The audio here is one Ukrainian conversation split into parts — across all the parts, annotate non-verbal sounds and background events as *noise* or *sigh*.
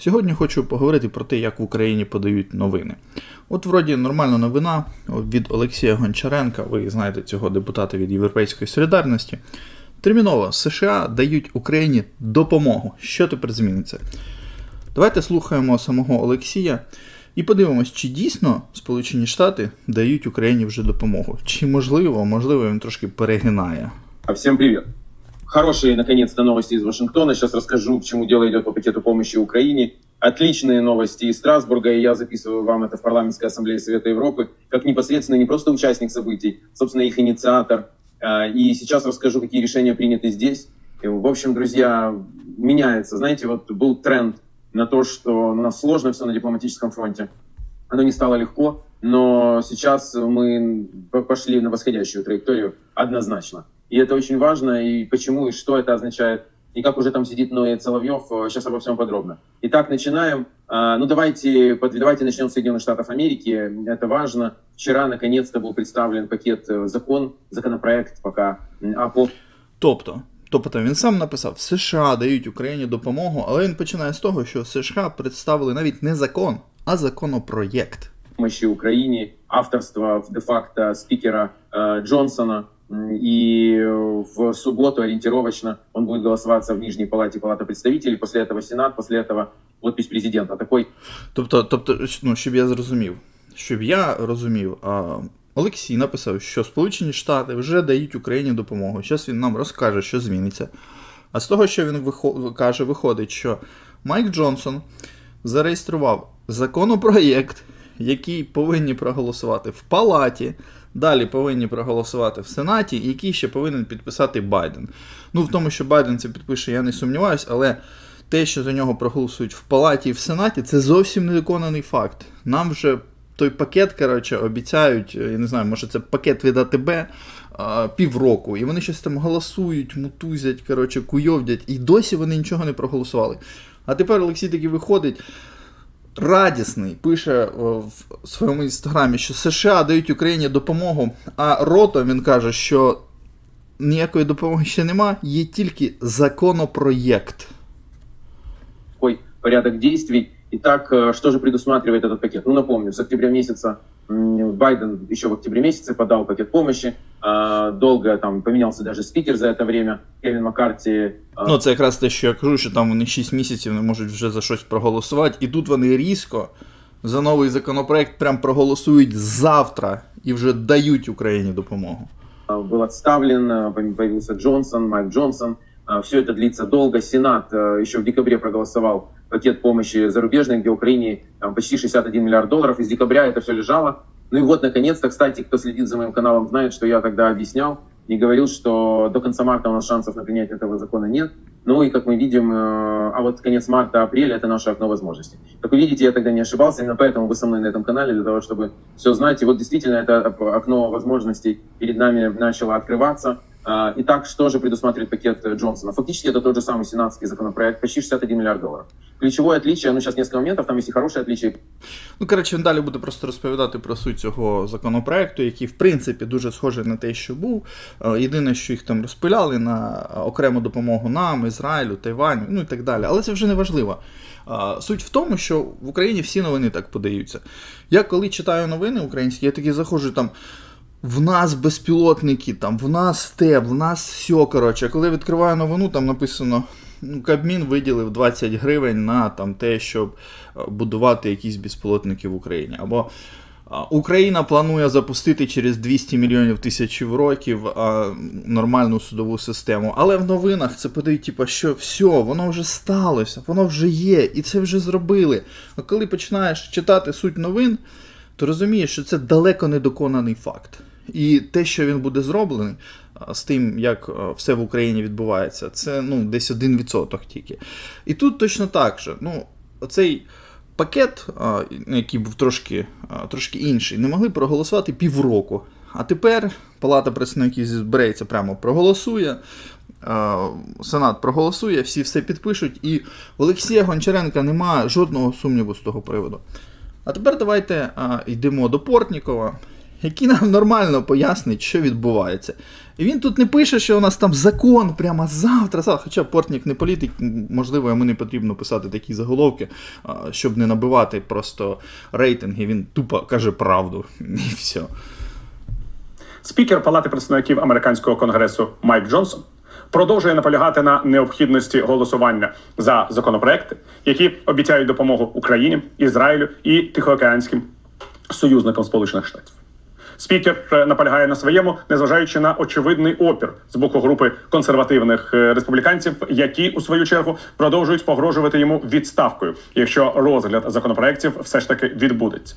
Сьогодні хочу поговорити про те, як в Україні подають новини. От, вроді, нормальна новина від Олексія Гончаренка, ви знаєте цього депутата від Європейської солідарності. Терміново США дають Україні допомогу. Що тепер зміниться? Давайте слухаємо самого Олексія і подивимось, чи дійсно Сполучені Штати дають Україні вже допомогу. Чи можливо, можливо, він трошки перегинає. А, Всем привет. Хорошие, наконец-то, новости из Вашингтона. Сейчас расскажу, к чему дело идет по пакету помощи Украине. Отличные новости из Страсбурга, и я записываю вам это в Парламентской ассамблее Совета Европы, как непосредственно не просто участник событий, собственно, их инициатор. А, И сейчас расскажу, какие решения приняты здесь. В общем, друзья, меняется. Знаете, вот был тренд на то, что у нас сложно все на дипломатическом фронте. Оно не стало легко, но сейчас мы пошли на восходящую траекторию однозначно. И это очень важно, и почему, и что это означает, и как уже там сидит Ноя Соловьев, э, сейчас обо всем подробно. Итак, начинаем. А, Ну, давайте, под- давайте начнем с Соединенных Штатов Америки. Это важно. Вчера, наконец-то, был представлен пакет э, закон, законопроект пока, м, а по Тобто, тобто він сам написав, США дають Україні допомогу, але він починає з того, що США представили навіть не закон, а законопроєкт. помощи Украине, авторство де-факто спикера э, Джонсона. М, И э, в субботу ориентировочно он будет голосоваться в Нижней Палате Палата представителей, после этого Сенат, после этого подпись президента. Такой Тобто, тобто, ну, щоб я зрозумів, щоб я розумів, а, Олексій написав, що Сполучені Штати вже дають Україні допомогу. Зараз він нам розкаже, що зміниться. А з того, що він вихо- каже, виходить, що Майк Джонсон зареєстрував законопроєкт, який повинні проголосувати в Палаті, далі повинні проголосувати в Сенаті, який ще повинен підписати Байден. Ну, в тому, що Байден це підпише, я не сумніваюсь, але те, що за нього проголосують в Палаті і в Сенаті, це зовсім недоконаний факт. Нам вже той пакет, коротше, обіцяють, я не знаю, може це пакет від АТБ півроку, і вони щось там голосують, мутузять, коротше, куйовдять, і досі вони нічого не проголосували. А тепер Олексій таки виходить. Радісний пише в своєму інстаграмі, що США дають Україні допомогу, а Рото він каже, що ніякої допомоги ще нема, є тільки законопроєкт. Ой, порядок действий. Итак, так, что же предусматривает этот пакет? Ну, напомню, с октября месяца м, Байден еще в октябре месяце подал пакет помощи. А, Долго там поменялся даже спикер за это время. Кевин Маккарти а, Ну, це якраз те, що я кажу, що там вони 6 місяців не можуть вже за щось проголосувати, і тут вони різко за новий законопроект прям проголосують завтра і вже дають Україні допомогу. был отставлен, э, появился Джонсон, Майк Джонсон. Все это длится долго. Сенат э, еще в декабре проголосовал пакет помощи зарубежной, где Украине почти 61 миллиард долларов. Из декабря это все лежало. Ну и вот, наконец-то, кстати, кто следит за моим каналом, знает, что я тогда объяснял и говорил, что до конца марта у нас шансов на принятие этого закона нет. Ну и, как мы видим, э, а вот конец марта-апреля – это наше окно возможностей. Как вы видите, я тогда не ошибался, именно поэтому вы со мной на этом канале, для того, чтобы все знать. И вот действительно это окно возможностей перед нами начало открываться. А, Итак, что же предусматривает пакет э, Джонсона? Фактически это тот же самый сенатский законопроект, почти 61 миллиард долларов. Ключевое отличие, ну сейчас несколько моментов, там есть и хорошие отличия, Ну, коротше, він далі буде просто розповідати про суть цього законопроекту, який, в принципі, дуже схожий на те, що був. Е, Єдине, що їх там розпиляли на окрему допомогу нам, Ізраїлю, Тайваню, ну і так далі. Але це вже не важливо. Е, Суть в тому, що в Україні всі новини так подаються. Я коли читаю новини українські, я таки заходжу там. В нас безпілотники, там, в нас те, в нас все. Коротше, коли відкриваю новину, там написано: ну, Кабмін виділив 20 гривень на там, те, щоб е, будувати якісь безпілотники в Україні. Або Україна планує запустити через 200 мільйонів тисяч років а, нормальну судову систему. Але в новинах це подають, типу, що все, воно вже сталося, воно вже є, і це вже зробили. А коли починаєш читати суть новин, то розумієш, що це далеко не доконаний факт. І те, що він буде зроблений з тим, як все в Україні відбувається, це ну, десь 1% тільки. І тут точно так же. Ну, оцей пакет, який був трошки, трошки інший, не могли проголосувати півроку. А тепер Палата представників збереться прямо проголосує. Сенат проголосує, всі все підпишуть, і у Олексія Гончаренка немає жодного сумніву з того приводу. А тепер давайте йдемо до Портнікова який нам нормально пояснить, що відбувається. І він тут не пише, що у нас там закон прямо завтра, завтра. Хоча Портнік не політик, можливо, йому не потрібно писати такі заголовки, щоб не набивати просто рейтинги. Він тупо каже правду. *laughs* І все. Спікер Палати представників американського конгресу Майк Джонсон продовжує наполягати на необхідності голосування за законопроекти, які обіцяють допомогу Україні, Ізраїлю і Тихоокеанським союзникам Сполучених Штатів. Спікер е, наполягає на своєму, незважаючи на очевидний опір з боку групи консервативних е, республіканців, які у свою чергу продовжують погрожувати йому відставкою, якщо розгляд законопроєктів все ж таки відбудеться.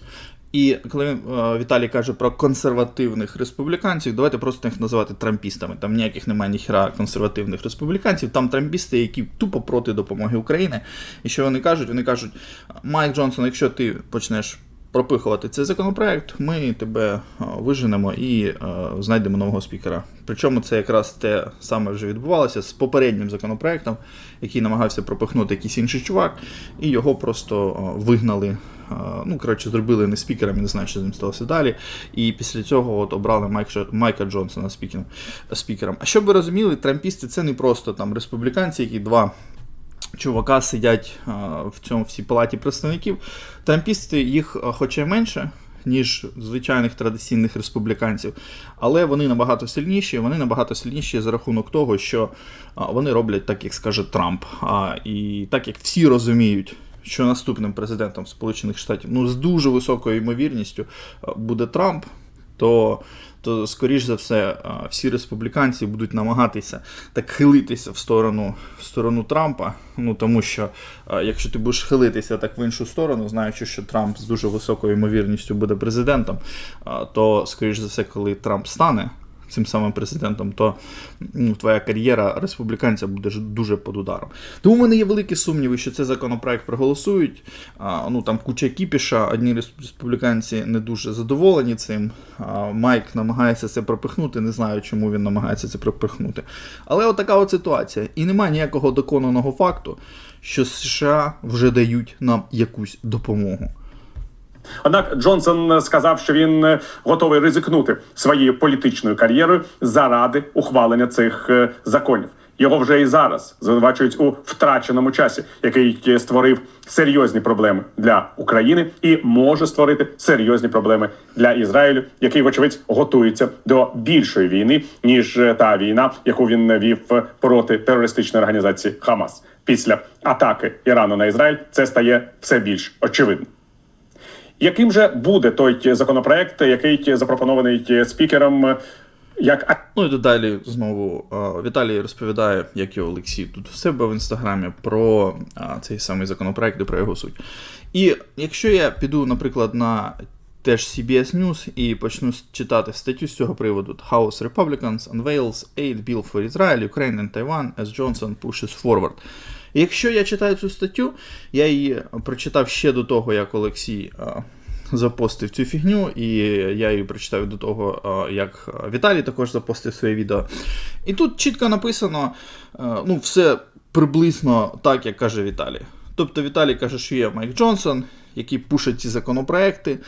І коли е, Віталій каже про консервативних республіканців, давайте просто їх називати трампістами. Там ніяких немає ніхера консервативних республіканців. Там трампісти, які тупо проти допомоги України. І що вони кажуть? Вони кажуть: Майк Джонсон, якщо ти почнеш пропихувати цей законопроект, ми тебе е, виженемо і е, знайдемо нового спікера. Причому це якраз те саме вже відбувалося з попереднім законопроектом, який намагався пропихнути якийсь інший чувак, і його просто е, вигнали. Ну, коротше, зробили не спікером, не знаю, що з ним сталося далі. І після цього от обрали Майка, Майка Джонсона спікером. А щоб ви розуміли, трампісти це не просто там республіканці, які два чувака сидять в цьому всій палаті представників. Трампісти їх хоча й менше, ніж звичайних традиційних республіканців, але вони набагато сильніші. Вони набагато сильніші за рахунок того, що вони роблять так, як скаже Трамп. А, і так як всі розуміють. Що наступним президентом Сполучених Штатів ну з дуже високою ймовірністю буде Трамп, то, то скоріш за все, всі республіканці будуть намагатися так хилитися в сторону, в сторону Трампа. Ну тому що якщо ти будеш хилитися так в іншу сторону, знаючи, що Трамп з дуже високою ймовірністю буде президентом, то скоріш за все, коли Трамп стане. Цим самим президентом, то ну, твоя кар'єра республіканця буде дуже під ударом. Тому в мене є великі сумніви, що цей законопроект проголосують. А, ну там куча кіпіша, одні рес- республіканці не дуже задоволені цим. А, Майк намагається це пропихнути, не знаю, чому він намагається це пропихнути. Але от така от ситуація. І немає ніякого доконаного факту, що США вже дають нам якусь допомогу. Однак Джонсон сказав, що він е, готовий ризикнути своєю політичною кар'єрою заради ухвалення цих е, законів. Його вже і зараз звинувачують у втраченому часі, який е, створив серйозні проблеми для України і може створити серйозні проблеми для Ізраїлю, який, вочевидь, готується до більшої війни ніж та війна, яку він вів проти терористичної організації Хамас. Після атаки Ірану на Ізраїль це стає все більш очевидним. Яким же буде той законопроект, який запропонований спікером, як Ну і далі знову Віталій розповідає, як і Олексій тут в себе в інстаграмі про цей самий законопроект і про його суть. І якщо я піду, наприклад, на теж CBS News і почну читати статтю з цього приводу House Republicans unveils aid bill for Israel, Ukraine and Taiwan as Johnson pushes forward. Якщо я читаю цю статтю, я її прочитав ще до того, як Олексій а, запостив цю фігню, і я її прочитав до того, а, як Віталій також запостив своє відео. І тут чітко написано, а, ну, все приблизно так, як каже Віталій. Тобто Віталій каже, що є Майк Джонсон, який пушить ці законопроекти.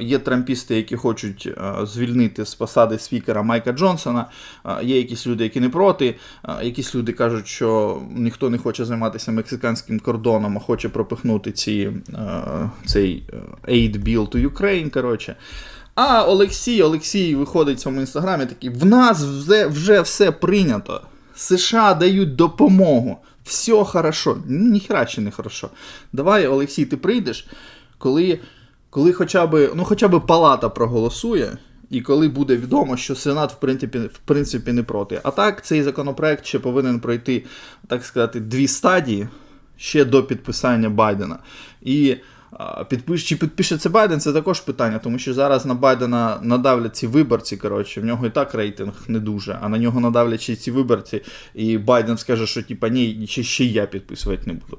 Є трампісти, які хочуть звільнити з посади спікера Майка Джонсона. Є якісь люди, які не проти. Якісь люди кажуть, що ніхто не хоче займатися мексиканським кордоном, а хоче пропихнути ці, цей aid bill to Ukraine. Коротше. А Олексій, Олексій виходить в цьому інстаграмі такий: в нас вже, вже все прийнято. США дають допомогу. Все хорошо. Ні ніхера ще не хорошо. Давай, Олексій, ти прийдеш, коли, коли хоча б, ну, хоча б палата проголосує, і коли буде відомо, що Сенат в принципі, в принципі не проти. А так, цей законопроект ще повинен пройти, так сказати, дві стадії ще до підписання Байдена. І підпиш, чи підпише це Байден, це також питання, тому що зараз на Байдена надавлять ці виборці. Коротше, в нього і так рейтинг не дуже, а на нього надавлять ще ці виборці, і Байден скаже, що типа ні, ще я підписувати не буду.